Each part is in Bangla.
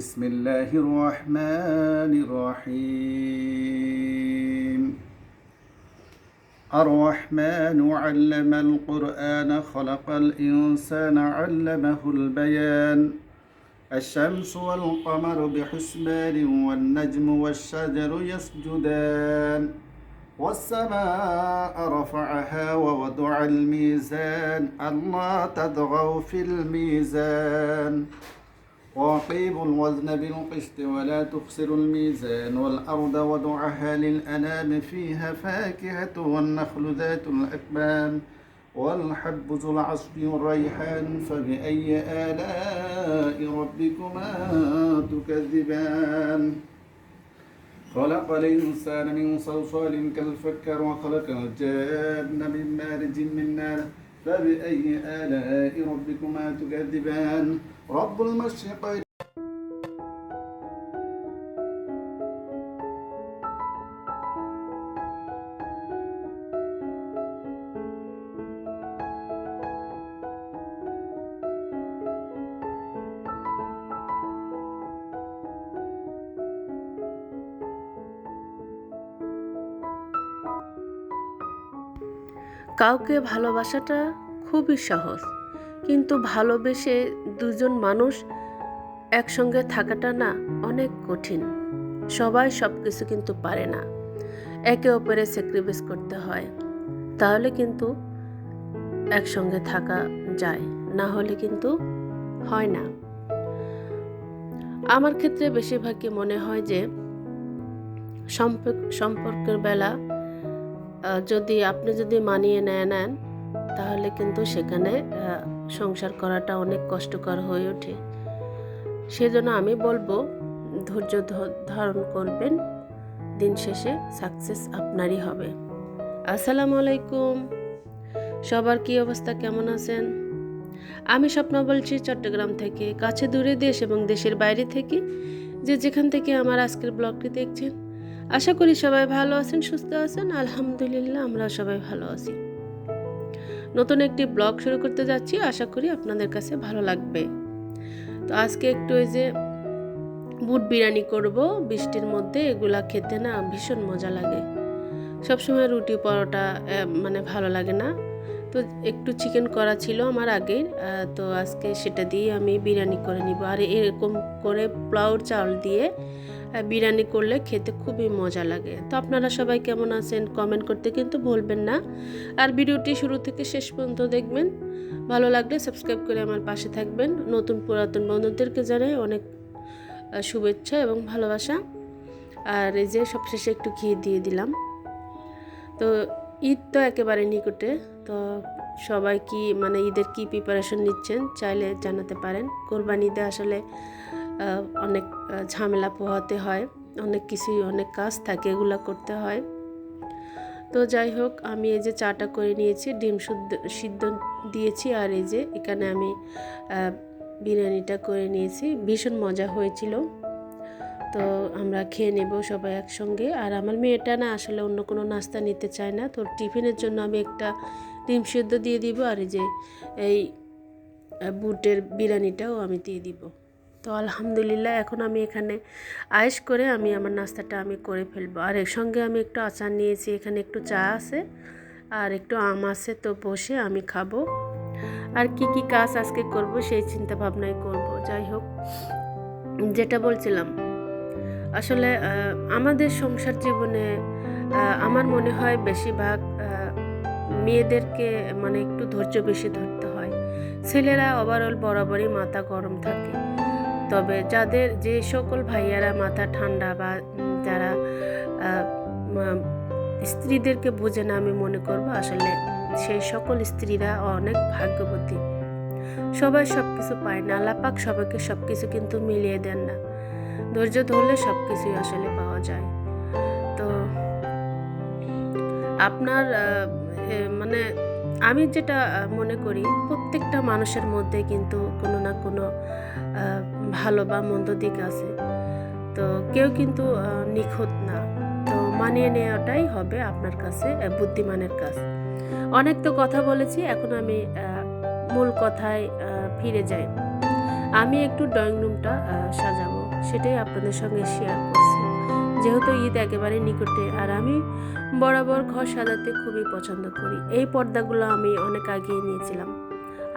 بسم الله الرحمن الرحيم. الرحمن علم القرآن خلق الإنسان علمه البيان. الشمس والقمر بحسبان والنجم والشجر يسجدان. والسماء رفعها ووضع الميزان ألا تطغوا في الميزان. وأقيموا الوزن بالقسط ولا تخسروا الميزان والأرض وضعها للأنام فيها فاكهة والنخل ذات الأكمام والحب ذو العصف والريحان فبأي آلاء ربكما تكذبان؟ خلق الإنسان من صلصال كالفكر وخلق الجان من مارج من نار فبأي آلاء ربكما تكذبان؟ رب المشرقين কাউকে ভালোবাসাটা খুবই সহজ, কিন্তু ভালোবেসে দুজন মানুষ একসঙ্গে থাকাটা না অনেক কঠিন। সবাই সব কিছু কিন্তু পারে না। একে অপরে স্যাক্রিফাইস করতে হয়। তাহলে কিন্তু একসঙ্গে থাকা যায়, না হলে কিন্তু হয় না। আমার ক্ষেত্রে বেশিরভাগই মনে হয় যে সম্পর্ক, সম্পর্কের বেলা যদি আপনি যদি মানিয়ে নেয় নেন, তাহলে কিন্তু সেখানে সংসার করাটা অনেক কষ্টকর হয়ে ওঠে। সেজন্য আমি বলব, ধৈর্য ধারণ করবেন, দিন শেষে সাকসেস আপনারই হবে। আসসালামু আলাইকুম। সবার কি অবস্থা, কেমন আছেন? আমি স্বপ্ন বলছি, চট্টগ্রাম থেকে, কাছে দূরে দেশ এবং দেশের বাইরে থেকে, যে যেখান থেকে আমার আজকের ব্লগটি দেখছেন আশা করি সবাই ভালো আছেন, সুস্থ আছেন। আলহামদুলিল্লাহ আমরা সবাই ভালো আছি। নতুন একটি ব্লগ শুরু করতে যাচ্ছি। আশা করি আপনাদের কাছে ভালো লাগবে। তো আজকে একটু ওই যে বুট বিরিয়ানি করব। বৃষ্টির মধ্যে এগুলা খেতে না ভীষণ মজা লাগে। সবসময় রুটি পরোটা মানে ভালো লাগে না। তো একটু চিকেন করা ছিল আমার আগের তো আজকে সেটা দিয়ে আমি বিরিয়ানি করে নিব। আর এরকম করে প্লাউর চাউল দিয়ে বিরিয়ানি করলে খেতে খুবই মজা লাগে। তো আপনারা সবাই কেমন আছেন কমেন্ট করতে কিন্তু ভুলবেন না। আর ভিডিওটি শুরু থেকে শেষ পর্যন্ত দেখবেন। ভালো লাগলে সাবস্ক্রাইব করে আমার পাশে থাকবেন। নতুন পুরাতন বন্ধুদেরকে জানাই অনেক শুভেচ্ছা এবং ভালোবাসা। আর এই যে সবশেষে একটু ঘি দিয়ে দিলাম। তো ঈদ তো একেবারে নিকটে। তো সবাই কি মানে ঈদের কি প্রিপারেশন নিচ্ছেন চাইলে জানাতে পারেন। কোরবানি ঈদে আসলে অনেক ঝামেলা পোহাতে হয়, অনেক কিছুই, অনেক কাজ থাকে এগুলো করতে হয়। তো যাই হোক, আমি এই যে চাটা করে নিয়েছি, ডিম শুদ্ধ, সিদ্ধ দিয়েছি আর এই যে এখানে আমি বিরিয়ানিটা করে নিয়েছি। ভীষণ মজা হয়েছিল। তো আমরা খেয়ে নেব সবাই একসঙ্গে। আর আমার মেয়েটা না আসলে অন্য কোনো নাস্তা নিতে চায় না। তো টিফিনের জন্য আমি একটা ডিম সিদ্ধ দিয়ে দিব আর এই যে এই বুটের বিরিয়ানিটাও আমি দিয়ে দিব। তো আলহামদুলিল্লাহ এখন আমি এখানে আয়েস করে আমি আমার নাস্তাটা আমি করে ফেলব। আর এর সঙ্গে আমি একটু আচার নিয়েছি, এখানে একটু চা আছে আর একটু আম আছে তো বসে আমি খাব। আর কি কি কাজ আজকে করব সেই চিন্তা ভাবনাই করব। যাই হোক, যেটা বলছিলাম, আসলে আমাদের সংসার জীবনে আমার মনে হয় বেশিরভাগ মেয়েদেরকে মানে একটু ধৈর্য বেশি ধরতে হয়। ছেলেরা ওভারঅল বরাবরই মাথা গরম থাকে। তবে যাদের যে সকল ভাইয়ারা মাথা ঠান্ডা বা যারা স্ত্রীদেরকে বোঝে না, আমি মনে করব আসলে সেই সকল স্ত্রীরা অনেক ভাগ্যবতী। সবাই সব কিছু পায় না, আল্লাপাক সবাইকে সব কিছু কিন্তু মিলিয়ে দেন না। ধৈর্য ধরলে সব কিছুই আসলে পাওয়া যায়। তো, আপনার মানে আমি যেটা মনে করি প্রত্যেকটা মানুষের মধ্যে কিন্তু কোনো না কোনো ভালো বা মন্দ দিক আছে। তো কেউ কিন্তু নিখুঁত না। তো মানিয়ে নেওয়াটাই হবে আপনার কাছে বুদ্ধিমানের কাজ। অনেক তো কথা বলেছি, এখন আমি মূল কথায় ফিরে যাই। আমি একটু ড্রয়িং রুমটা সাজাবো, সেটাই আপনাদের সঙ্গে শেয়ার যেহেতু ঈদ একেবারে নিকটে, আর আমি বরাবর ঘর সাজাতে খুবই পছন্দ করি। এই পর্দাগুলো আমি অনেক আগিয়ে নিয়েছিলাম।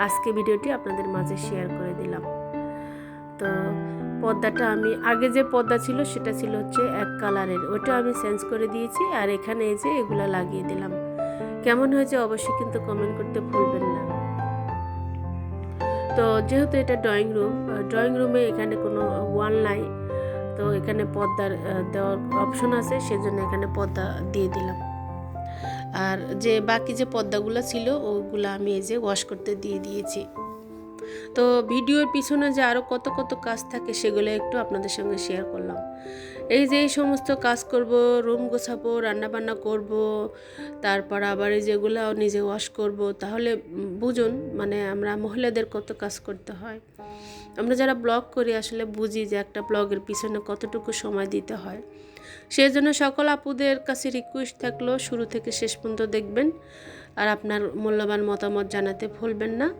আজকে ভিডিওটি আপনাদের মাঝে শেয়ার করে দিলাম। তো পর্দাটা আমি, আগে যে পর্দা ছিল সেটা ছিল হচ্ছে এক কালারের। ওটা আমি চেঞ্জ করে দিয়েছি, আর এখানে এই যে এগুলো লাগিয়ে দিলাম। কেমন হয়েছে অবশ্যই কিন্তু কমেন্ট করতে ভুলবেন না। তো যেহেতু এটা ড্রয়িং রুম ড্রয়িং রুমে এখানে কোনো ওয়াল নাই। তো এখানে পর্দার দেওয়ার অপশন আছে, সেজন্য এখানে পর্দা দিয়ে দিলাম। আর যে বাকি যে পর্দাগুলো ছিল, ওগুলো আমি এই যে ওয়াশ করতে দিয়ে দিয়েছি। তো ভিডিওর পিছনে যে আরও কত কত কাজ থাকে, সেগুলো একটু আপনাদের সঙ্গে শেয়ার করলাম। এই যে এই সমস্ত কাজ করব রুম গোছাবো, রান্নাবান্না করব, তারপর আবার এই যেগুলো নিজে ওয়াশ করব, তাহলে বুঝুন মানে আমরা মহিলাদের কত কাজ করতে হয়। আমরা যারা ব্লগ করি আসলে বুঝি যে একটা ব্লগের পিছনে কতটুকু সময় দিতে হয়। সেই জন্য সকল আপুদের কাছে রিকোয়েস্ট থাকল, শুরু থেকে শেষ পর্যন্ত দেখবেন। আর আপনার মূল্যবান মতামত জানাতে ভুলবেন না।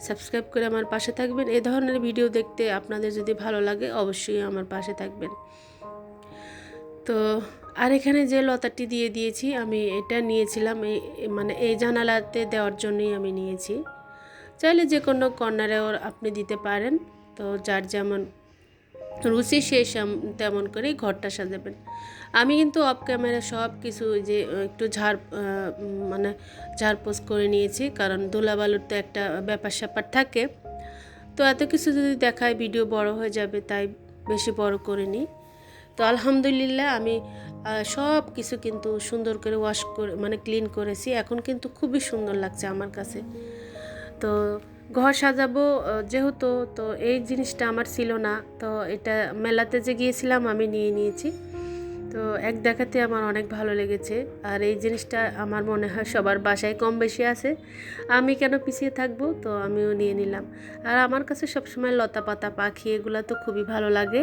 সাবস্ক্রাইব করে আমার পাশে থাকবেন। এই ধরনের ভিডিও দেখতে আপনাদের যদি ভালো লাগে, অবশ্যই আমার পাশে থাকবেন। তো, আর এখানে যে লতাটি দিয়ে দিয়েছি, আমি এটা নিয়েছিলাম। এই মানে এই জানালাতে দেওয়ার জন্যই আমি নিয়েছি। চাইলে যে কোনো কর্নারেও আপনি দিতে পারেন। তো যার যেমন রুচি সে তেমন করেই ঘরটা সাজাবেন। আমি কিন্তু অফ ক্যামেরা সব কিছু যে একটু ঝাড় মানে ঝাড়পোছ করে নিয়েছি, কারণ ধুলাবালুর তো একটা ব্যাপার স্যাপার থাকে। তো এত কিছু যদি দেখায় ভিডিও বড় হয়ে যাবে, তাই বেশি বড় করে নিই। তো আলহামদুলিল্লাহ আমি সব কিছু কিন্তু সুন্দর করে ওয়াশ করে মানে ক্লিন করেছি। এখন কিন্তু খুবই সুন্দর লাগছে আমার কাছে। তো ঘর সাজাবো যেহেতু তো এই জিনিসটা আমার ছিল না, তো এটা মেলাতে যে গিয়েছিলাম আমি নিয়ে নিয়েছি। তো এক দেখাতে আমার অনেক ভালো লেগেছে। আর এই জিনিসটা আমার মনে হয় সবার বাসায় কম বেশি আছে। আমি কেন পিছিয়ে থাকব? তো আমিও নিয়ে নিলাম। আর আমার কাছে সবসময় লতা পাতা, পাখি, এগুলো তো খুবই ভালো লাগে।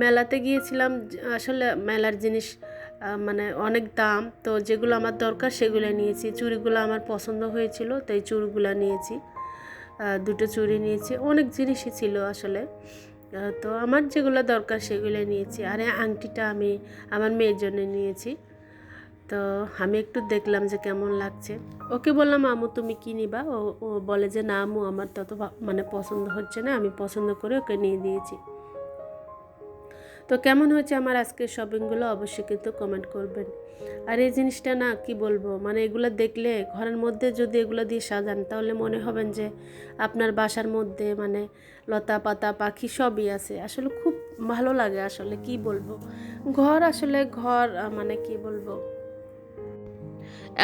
মেলাতে গিয়েছিলাম, আসলে মেলার জিনিস মানে অনেক দাম, তো যেগুলো আমার দরকার সেগুলো নিয়েছি। চুড়িগুলো আমার পছন্দ হয়েছিল তো এই চুড়িগুলো নিয়েছি। দুটো চুড়ি নিয়েছি। অনেক জিনিসই ছিল আসলে। তো আমার যেগুলো দরকার সেগুলো নিয়েছি। আর আংটিটা আমি আমার মেয়ের জন্য নিয়েছি। তো আমি একটু দেখলাম যে কেমন লাগছে। ওকে বললাম আমু তুমি কি নিবা? ও ও বলে যে, না আমু আমার তত মানে পছন্দ হচ্ছে না। আমি পছন্দ করে ওকে নিয়ে দিয়েছি। তো কেমন হয়েছে আমার আজকের শপিংগুলো অবশ্যই কিন্তু কমেন্ট করবেন। আর এই জিনিসটা না, কি বলব? মানে এগুলো দেখলে ঘরের মধ্যে যদি এগুলো দিয়ে সাজান, তাহলে মনে হবেন যে আপনার বাসার মধ্যে মানে লতা পাতা, পাখি সবই আছে। আসলে খুব ভালো লাগে আসলে, কি বলব? ঘর আসলে ঘর মানে কি বলব?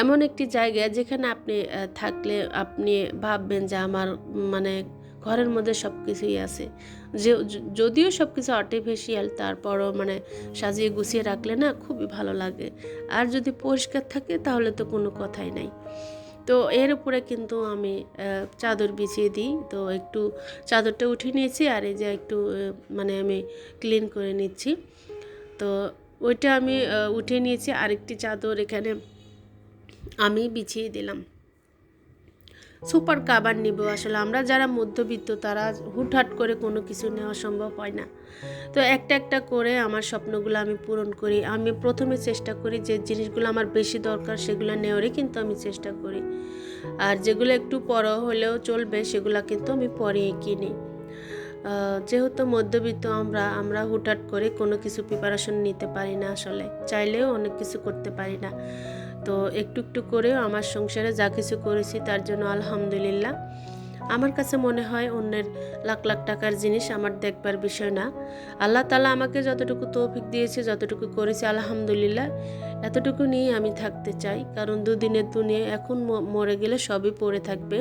এমন একটি জায়গা যেখানে আপনি থাকলে আপনি ভাববেন যে আমার মানে ঘরের মধ্যে সব কিছুই আছে। যে যদিও সব কিছু আর্টিফিশিয়াল তারপরও মানে সাজিয়ে গুছিয়ে রাখলে না খুবই ভালো লাগে। আর যদি পরিষ্কার থাকে তাহলে তো কোনো কথাই নাই। তো এর উপরে কিন্তু আমি চাদর বিছিয়ে দিই। তো একটু চাদরটা উঠিয়ে নিয়েছি আর এই যে একটু মানে আমি ক্লিন করে নিচ্ছি। তো ওইটা আমি উঠিয়ে নিয়েছি। আরেকটি চাদর এখানে আমি বিছিয়ে দিলাম। সুপার কাবার নিব। আসলে আমরা যারা মধ্যবিত্ত, তারা হুটহাট করে কোনো কিছু নেওয়া সম্ভব হয় না। তো একটা একটা করে আমার স্বপ্নগুলো আমি পূরণ করি। আমি প্রথমে চেষ্টা করি যে জিনিসগুলো আমার বেশি দরকার সেগুলো নেওয়ারই কিন্তু আমি চেষ্টা করি। আর যেগুলো একটু বড় হলেও চলবে, সেগুলো কিন্তু আমি পরে কিনি। যেহেতু মধ্যবিত্ত, আমরা আমরা হুটহাট করে কোনো কিছু প্রিপারেশন নিতে পারি না আসলে। চাইলেও অনেক কিছু করতে পারি না। তো একটু একটু করেও আমার সংসারে যা কিছু করেছি তার জন্য আলহামদুলিল্লাহ। আমার কাছে মনে হয় অন্যের লাখ লাখ টাকার জিনিস আমার দেখবার বিষয় না। আল্লাহ তালা আমাকে যতটুকু তৌফিক দিয়েছে, যতটুকু করেছে, আলহামদুলিল্লাহ। এতটুকু নিয়ে আমি থাকতে চাই, কারণ দুদিনের দুনিয়া এখন মরে গেলে সবই পড়ে থাকবে।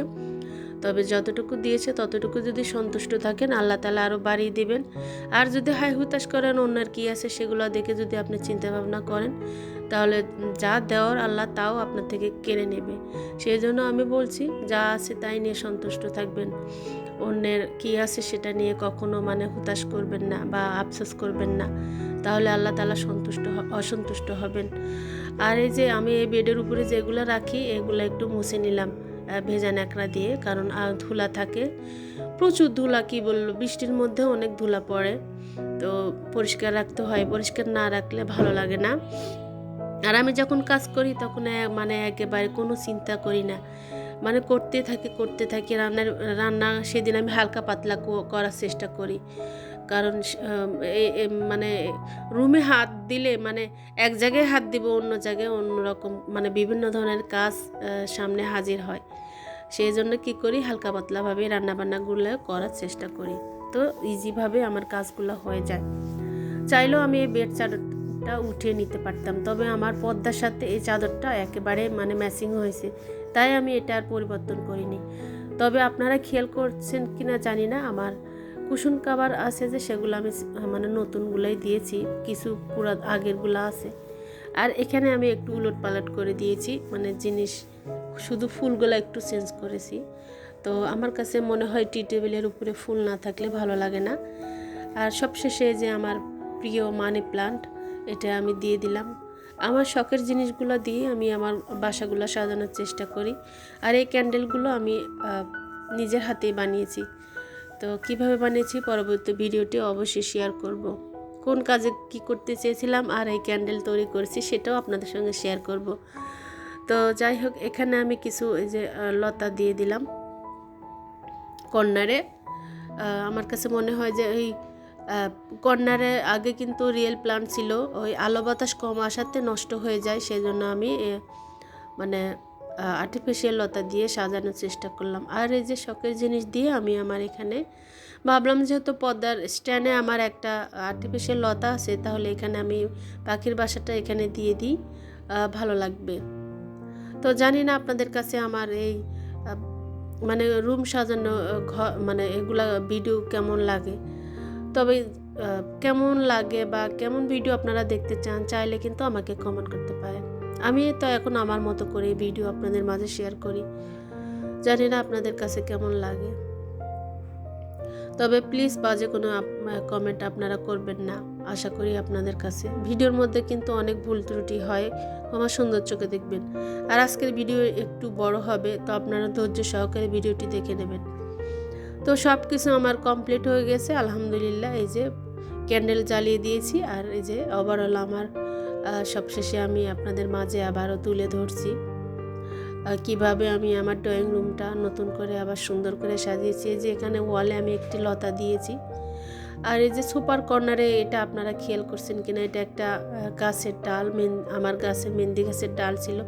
তবে যতটুকু দিয়েছে ততটুকু যদি সন্তুষ্ট থাকেন, আল্লাহ তালা আরও বাড়িয়ে দেবেন। আর যদি হাই হুতাশ করেন অন্যের কী আছে সেগুলো দেখে যদি আপনি চিন্তা ভাবনা করেন, তাহলে যা দেওয়ার আল্লাহ তাও আপনার থেকে কেড়ে নেবে। সেই জন্য আমি বলছি, যা আছে তাই নিয়ে সন্তুষ্ট থাকবেন। অন্যের কী আছে সেটা নিয়ে কখনো মানে হুতাশ করবেন না বা আফসোস করবেন না। তাহলে আল্লাহ তালা সন্তুষ্ট অসন্তুষ্ট হবেন। আর এই যে আমি এই বেডের উপরে যেগুলো রাখি, এগুলো একটু মুছে নিলাম। ভেজা ন্যাকড়া দিয়ে, কারণ ধুলা থাকে। প্রচুর ধুলা, কি বলল বৃষ্টির মধ্যে অনেক ধুলা পড়ে। তো পরিষ্কার রাখতে হয়, পরিষ্কার না রাখলে ভালো লাগে না। আর আমি যখন কাজ করি, তখন মানে একেবারে কোনো চিন্তা করি না। মানে করতে থাকি করতে থাকি, রান্নার, রান্না, সেদিন আমি হালকা পাতলা করার চেষ্টা করি। কারণ মানে রুমে হাত দিলে মানে এক জায়গায় হাত দিব, অন্য জায়গায় অন্যরকম মানে বিভিন্ন ধরনের কাজ সামনে হাজির হয়। সেই জন্য কী করি, হালকা পাতলাভাবে রান্নাবান্নাগুলো করার চেষ্টা করি। তো ইজিভাবে আমার কাজগুলো হয়ে যায়। চাইলেও আমি এই বেড চাদরটা উঠিয়ে নিতে পারতাম, তবে আমার পর্দার সাথে এই চাদরটা একেবারে মানে ম্যাচিং হয়েছে, তাই আমি এটা আর পরিবর্তন করিনি। তবে আপনারা খেয়াল করছেন কিনা জানি না, আমার কুশন কাবার আছে যে সেগুলো আমি মানে নতুনগুলোই দিয়েছি, কিছু পুরা আগেরগুলো আছে। আর এখানে আমি একটু উলট পালট করে দিয়েছি মানে জিনিস, শুধু ফুলগুলো একটু চেঞ্জ করেছি। তো আমার কাছে মনে হয় টি টেবিলের উপরে ফুল না থাকলে ভালো লাগে না। আর সবশেষে যে আমার প্রিয় মানি প্লান্ট, এটা আমি দিয়ে দিলাম। আমার শখের জিনিসগুলো দিয়ে আমি আমার বাসাগুলো সাজানোর চেষ্টা করি। আর এই ক্যান্ডেলগুলো আমি নিজের হাতেই বানিয়েছি। তো কীভাবে বানিয়েছি পরবর্তী ভিডিওটি অবশ্যই শেয়ার করব। কোন কাজে কি করতে চেয়েছিলাম আর এই ক্যান্ডেল তৈরি করেছি সেটাও আপনাদের সঙ্গে শেয়ার করব। তো যাই হোক, এখানে আমি কিছু এই যে লতা দিয়ে দিলাম। কর্নারে আমার কাছে মনে হয় যে ওই কর্নারে আগে কিন্তু রিয়েল প্লান্ট ছিল। ওই আলো বাতাস কম আসাতে নষ্ট হয়ে যায় সেই জন্য আমি মানে আর্টিফিশিয়াল লতা দিয়ে সাজানোর চেষ্টা করলাম। আর এই যে শখের জিনিস দিয়ে আমি আমার এখানে ভাবলাম যেহেতু পদ্মার স্ট্যান্ডে আমার একটা আর্টিফিশিয়াল লতা আছে, তাহলে এখানে আমি পাখির বাসাটা এখানে দিয়ে দিই ভালো লাগবে। তো জানি না আপনাদের কাছে আমার এই মানে রুম সাজানো ঘর মানে এগুলা ভিডিও কেমন লাগে? তবে কেমন লাগে বা কেমন ভিডিও আপনারা দেখতে চান, চাইলে কিন্তু আমাকে কমেন্ট করতে পারেন। আমি তো এখন আমার মতো করে ভিডিও আপনাদের মাঝে শেয়ার করি। জানি না আপনাদের কাছে কেমন লাগে। তবে প্লিজ বাজে কোনো কমেন্ট আপনারা করবেন না। আশা করি আপনাদের কাছে। ভিডিওর মধ্যে কিন্তু অনেক ভুল ত্রুটি হয়। আমার সুন্দর চোখে দেখবেন। আর আজকের ভিডিও একটু বড় হবে, তো আপনারা ধৈর্য সহকারে ভিডিওটি দেখে নেবেন। তো সব কিছু আমার কমপ্লিট হয়ে গেছে। আলহামদুলিল্লাহ, এই যে ক্যান্ডেল জ্বালিয়ে দিয়েছি। আর এই যে ওভারঅল আমার সবশেষে আমি আপনাদের মাঝে আবারও তুলে ধরছি। কীভাবে আমি আমার ড্রয়িং রুমটা নতুন করে আবার সুন্দর করে সাজিয়েছি যে এখানে ওয়ালে আমি একটি লতা দিয়েছি। আর এই যে সুপার কর্নারে এটা আপনারা খেয়াল করছেন কিনা, এটা একটা গাছের ডাল, মেন, আমার গাছের মেহেন্দি গাছের ডাল ছিল।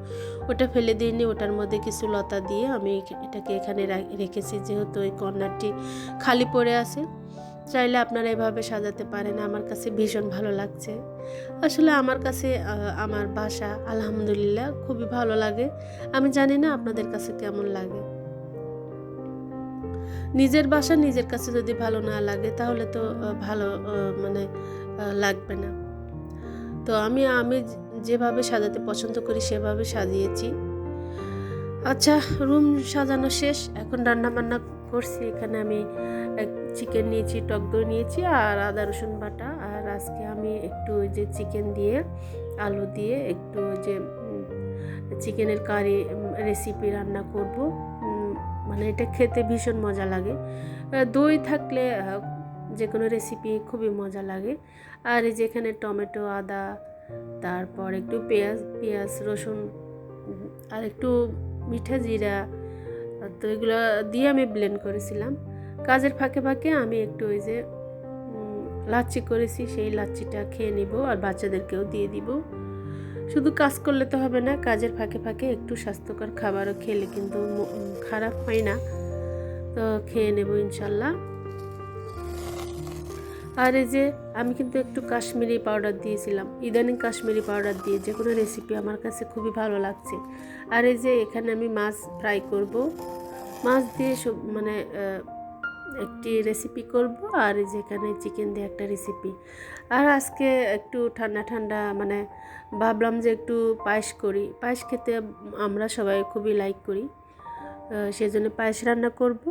ওটা ফেলে দিইনি, ওটার মধ্যে কিছু লতা দিয়ে আমি এটাকে এখানে রেখেছি, যেহেতু এই কর্নারটি খালি পড়ে আছে। চাইলে আপনারা এভাবে সাজাতে পারেন, আমার কাছে ভীষণ ভালো লাগছে। আসলে আমার কাছে আমার বাসা, আলহামদুলিল্লাহ, খুবই ভালো লাগে। আমি জানি না আপনাদের কাছে কেমন লাগে। নিজের বাসা নিজের কাছে যদি ভালো না লাগে, তাহলে তো ভালো মানে লাগবে না। তো আমি আমি যেভাবে সাজাতে পছন্দ করি, সেভাবে সাজিয়েছি। আচ্ছা রুম সাজানো শেষ, এখন রান্না বান্না করছি, এখানে আমি চিকেন নিয়েছি, টক দই নিয়েছি আর আদা, রসুন বাটা। আর আজকে আমি একটু ওই যে চিকেন দিয়ে, আলু দিয়ে একটু ওই যে চিকেনের কারি রেসিপি রান্না করব। মানে এটা খেতে ভীষণ মজা লাগে। দই থাকলে যে কোনো রেসিপি খুবই মজা লাগে। আর এই যে এখানে টমেটো, আদা, তারপর একটু পেঁয়াজ পেঁয়াজ, রসুন আর একটু মিঠা জিরা, তো এগুলো দিয়ে আমি ব্লেন্ড করেছিলাম। কাজের ফাঁকে ফাঁকে আমি একটু ওই যে লাচ্ছি করেছি, সেই লাচ্ছিটা খেয়ে নিব আর বাচ্চাদেরকেও দিয়ে দিব। শুধু কাজ করলে তো হবে না, কাজের ফাঁকে ফাঁকে একটু স্বাস্থ্যকর খাবারও খেলে কিন্তু খারাপ হয় না। তো খেয়ে নেব ইনশাল্লাহ। আর এই যে, আমি কিন্তু একটু কাশ্মীরি পাউডার দিয়েছিলাম। ইদানিং কাশ্মীরি পাউডার দিয়ে যে কোনো রেসিপি আমার কাছে খুবই ভালো লাগছে। আর এই যে, এখানে আমি মাছ ফ্রাই করব। মাছ দিয়ে সব মানে একটি রেসিপি করব আর যেখানে চিকেন দিয়ে একটা রেসিপি আর আজকে একটু ঠান্ডা ঠান্ডা মানে ভাবলাম যে একটু পায়েস করি। পায়েস খেতে আমরা সবাই খুবই লাইক করি। সেজন্য পায়েস রান্না করব।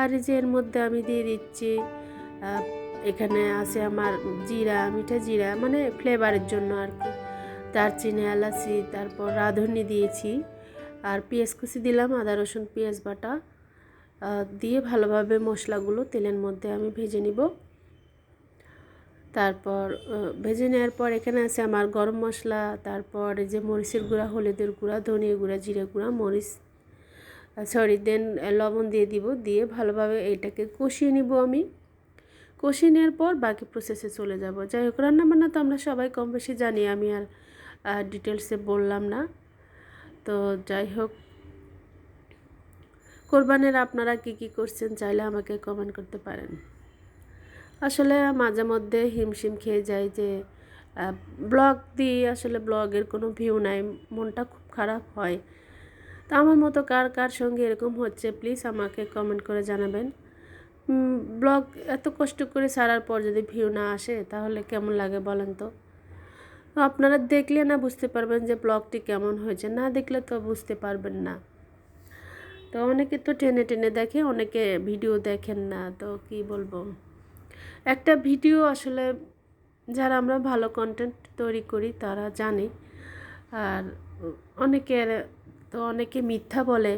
আর যে এর মধ্যে আমি দিয়ে দিচ্ছি এখানে আছে আমার জিরা, মিঠা জিরা মানে ফ্লেভারের জন্য আর কি। দারচিনি, এলাচি, তারপর রাঁধুনি দিয়েছি। আর পেঁয়াজ কুচি দিলাম, আদা, রসুন, পেঁয়াজ বাটা। দিয়ে ভালোভাবে মশলাগুলো তেলের মধ্যে আমি ভেজে নিব। তারপর ভেজে নেওয়ার পর এখানে আছে আমার গরম মশলা, তারপর যে মরিচের গুঁড়া, হলুদের গুঁড়া, ধনিয়া গুঁড়া, জিরে গুঁড়া, মরিচ সরি দেন লবণ দিয়ে দিব, দিয়ে ভালোভাবে এটাকে কষিয়ে নিব আমি। কষিয়ে নেওয়ার পর বাকি প্রসেসে চলে যাব। যাই হোক, রান্নাবান্না তো আমরা সবাই কম বেশি জানি, আমি আর ডিটেলসে বললাম না। তো যাই হোক কোরবানের আপনারা কি কি করছেন চাইলে আমাকে কমেন্ট করতে পারেন। আসলে মাঝে মধ্যে হিমশিম খেয়ে যায় যে ব্লগ দিয়ে আসলে ব্লগের কোনো ভিউ নাই, মনটা খুব খারাপ হয়। তা আমার মতো কার কার সঙ্গে এরকম হচ্ছে প্লিজ আমাকে কমেন্ট করে জানাবেন। ব্লগ এত কষ্ট করে ছাড়ার পর যদি ভিউ না আসে, তাহলে কেমন লাগে বলেন তো? আপনারা দেখলে না বুঝতে পারবেন যে ব্লগটি কেমন হয়েছে, না দেখলে তো বুঝতে পারবেন না। তো অনেকে তো টেনে টেনে দেখে, অনেকে ভিডিও দেখেন না, তো কি বলব? একটা ভিডিও আসলে যারা আমরা ভালো কন্টেন্ট তৈরি করি তারা জানে। আর অনেকের তো অনেকে মিথ্যা বলে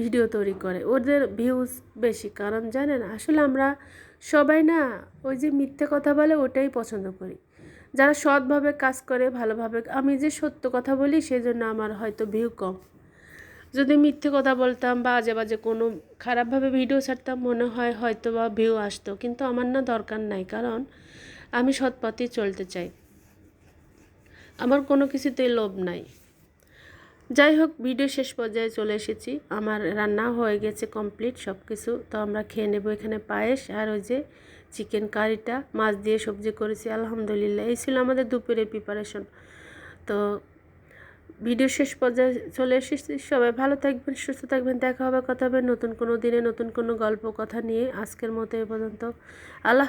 ভিডিও তৈরি করে, ওদের ভিউজ বেশি। কারণ জানেন, আসলে আমরা সবাই না ওই যে মিথ্যে কথা বলে ওটাই পছন্দ করি। যারা সৎভাবে কাজ করে, ভালোভাবে, আমি যে সত্য কথা বলি, সেজন্য আমার হয়তো ভিউ কম। যদি মিথ্যে কথা বলতাম বা আজে বাজে কোনো খারাপভাবে ভিডিও ছাড়তাম, মনে হয় হয়তো বা ভিউ আসতো। কিন্তু আমার না দরকার নাই, কারণ আমি সৎ পথেই চলতে চাই। আমার কোনো কিছুতেই লোভ নাই। যাই হোক ভিডিও শেষ পর্যায়ে চলে এসেছি। আমার রান্না হয়ে গেছে কমপ্লিট সব কিছু তো আমরা খেয়ে নেব এখানে পায়েস আর ওই যে চিকেন কারিটা মাছ দিয়ে সবজি করেছি, আলহামদুলিল্লাহ। এই ছিল আমাদের দুপুরের প্রিপারেশন তো ভিডিও শেষ পর্যায়ে চলে এসেছি। সবাই ভালো থাকবেন, সুস্থ থাকবেন। দেখা হবে, কথা হবে নতুন কোনো দিনে, নতুন কোনো গল্প, কথা নিয়ে আজকের মতো এ পর্যন্ত। আল্লাহ